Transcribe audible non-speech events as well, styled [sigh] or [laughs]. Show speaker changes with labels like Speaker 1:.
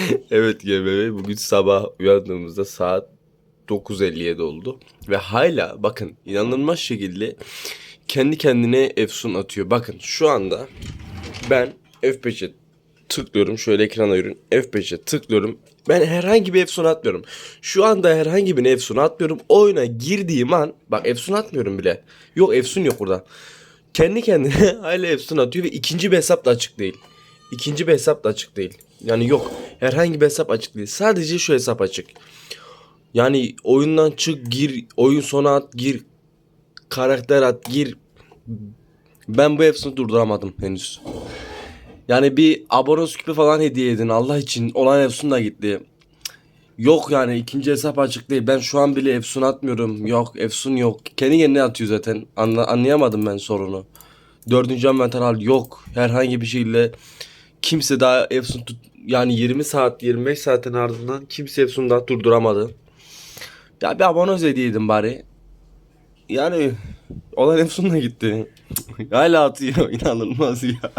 Speaker 1: [laughs] evet GBB bugün sabah uyandığımızda saat 9.57 oldu. Ve hala bakın inanılmaz şekilde kendi kendine Efsun atıyor. Bakın şu anda ben F5'e tıklıyorum. Şöyle ekrana yürün. F5'e tıklıyorum. Ben herhangi bir Efsun atmıyorum. Şu anda herhangi bir Efsun atmıyorum. Oyuna girdiğim an bak Efsun atmıyorum bile. Yok Efsun yok burada. Kendi kendine [laughs] hala Efsun atıyor ve ikinci bir hesap da açık değil. İkinci bir hesap da açık değil. Yani yok. Herhangi bir hesap açık değil. Sadece şu hesap açık. Yani oyundan çık gir. Oyun sona at gir. Karakter at gir. Ben bu hepsini durduramadım henüz. Yani bir abonos küpü falan hediye edin Allah için. Olan Efsun da gitti. Yok yani ikinci hesap açık değil. Ben şu an bile Efsun atmıyorum. Yok Efsun yok. Kendi kendine atıyor zaten. Anla, anlayamadım ben sorunu. Dördüncü envanter al yok. Herhangi bir şeyle kimse daha Efsun tut yani 20 saat 25 saatin ardından kimse Efsun'u daha durduramadı. Ya bir abonoz hediye edin bari. Yani olan Efsun'la gitti. [laughs] Hala atıyor inanılmaz ya. [laughs]